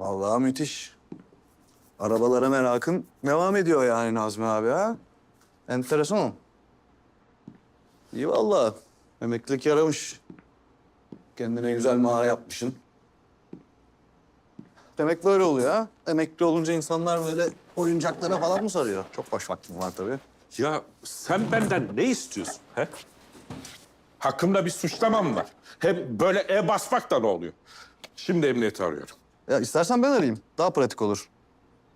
Vallahi müthiş. Arabalara merakın devam ediyor yani Nazmi abi ha. Enteresan. İyi vallahi. Emeklilik yaramış. Kendine güzel mağara yapmışsın. Demek böyle oluyor ha. Emekli olunca insanlar böyle oyuncaklara falan mı sarıyor? Çok boş vaktim var tabii. Ya sen benden ne istiyorsun? He? Hakkımda bir suçlamam var. Hem böyle e basmak da ne oluyor? Şimdi emniyeti arıyorum. Ya istersen ben arayayım. Daha pratik olur.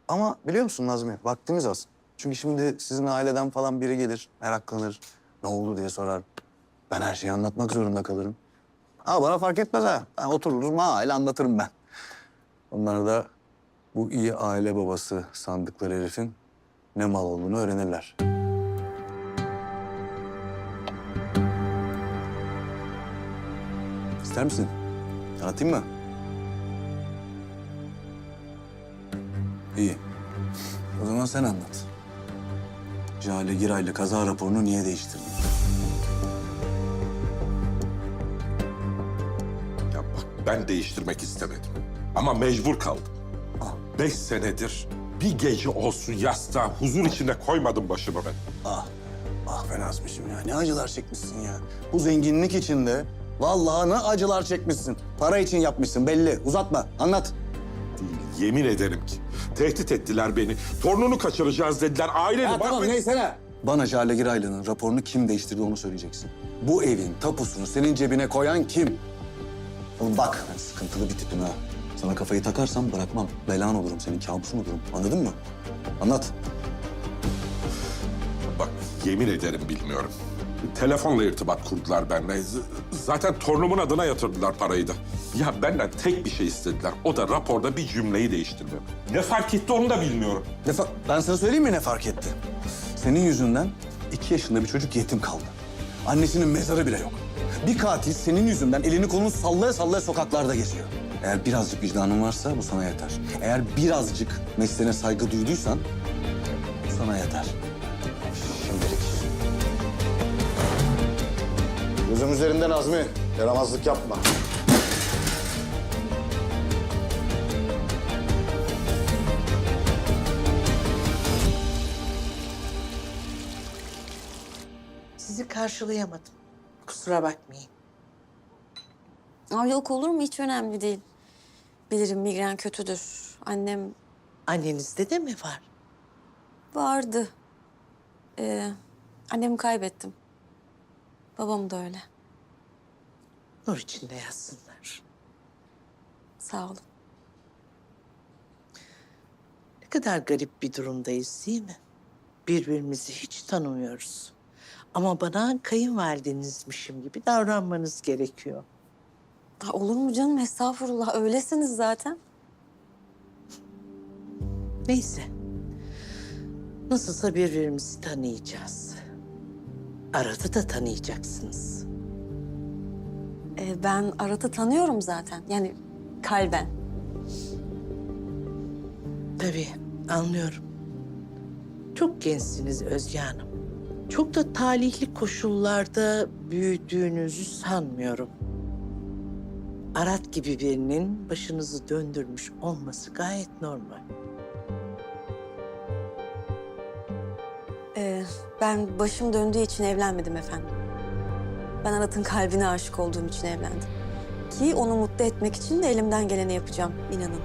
Ama biliyor musun Nazmi, vaktimiz az. Çünkü şimdi sizin aileden falan biri gelir, meraklanır. Ne oldu diye sorar. Ben her şeyi anlatmak zorunda kalırım. Ama bana fark etmez ha. Ben otururum aile anlatırım ben. Onlar da bu iyi aile babası sandıkları herifin ne mal olduğunu öğrenirler. İster misin? Anlatayım mı? İyi. O zaman sen anlat. Jale Giray'la kaza raporunu niye değiştirdin? Ya bak ben değiştirmek istemedim. Ama mecbur kaldım. Ah. Beş senedir bir gece olsun yastığa huzur içinde koymadım başımı ben. Ah, ah ben azmışım ya. Ne acılar çekmişsin ya. Bu zenginlik içinde vallahi ne acılar çekmişsin. Para için yapmışsın belli. Uzatma, anlat. Değil, yemin ederim ki. Tehdit ettiler beni. Torununu kaçıracağız dediler. Aileni Ya tamam mahvet- neyse ne. Bana Jale Giraylı'nın raporunu kim değiştirdi onu söyleyeceksin. Bu evin tapusunu senin cebine koyan kim? Oğlum bak ben sıkıntılı bir tipim ha. Sana kafayı takarsam bırakmam. Belan olurum senin, kabusun olurum. Anladın mı? Anlat. Yemin ederim bilmiyorum. Telefonla irtibat kurdular benimle. Z- Zaten torunumun adına yatırdılar parayı da. Ya benden tek bir şey istediler. O da raporda bir cümleyi değiştirmem. Ne fark etti onu da bilmiyorum. Ne ben sana söyleyeyim mi ne fark etti? Senin yüzünden iki yaşında bir çocuk yetim kaldı. Annesinin mezarı bile yok. Bir katil senin yüzünden elini kolunu sallaya sallaya sokaklarda geziyor. Eğer birazcık vicdanın varsa bu sana yeter. Eğer birazcık mesleğine saygı duyduysan bu sana yeter. Gözüm üzerinden Azmi. Yaramazlık yapma. Sizi karşılayamadım. Kusura bakmayın. Aa, yok olur mu? Hiç önemli değil. Bilirim migren kötüdür. Annem Annenizde de mi var? vardı. Ee, annemi kaybettim. Babam da öyle. Nur içinde yatsınlar. Sağ olun. Ne kadar garip bir durumdayız değil mi? Birbirimizi hiç tanımıyoruz. Ama bana kayınvalidenizmişim gibi davranmanız gerekiyor. Aa, olur mu canım? Estağfurullah. Öylesiniz zaten. Neyse. Nasılsa birbirimizi tanıyacağız. Arada da tanıyacaksınız. Ee, ben Arat'ı tanıyorum zaten. Yani kalben. Tabii anlıyorum. Çok gençsiniz Özge Hanım. Çok da talihli koşullarda büyüdüğünüzü sanmıyorum. Arat gibi birinin başınızı döndürmüş olması gayet normal. Ee, ben başım döndüğü için evlenmedim efendim. Ben Arat'ın kalbine aşık olduğum için evlendim. Ki onu mutlu etmek için de elimden geleni yapacağım, inanın.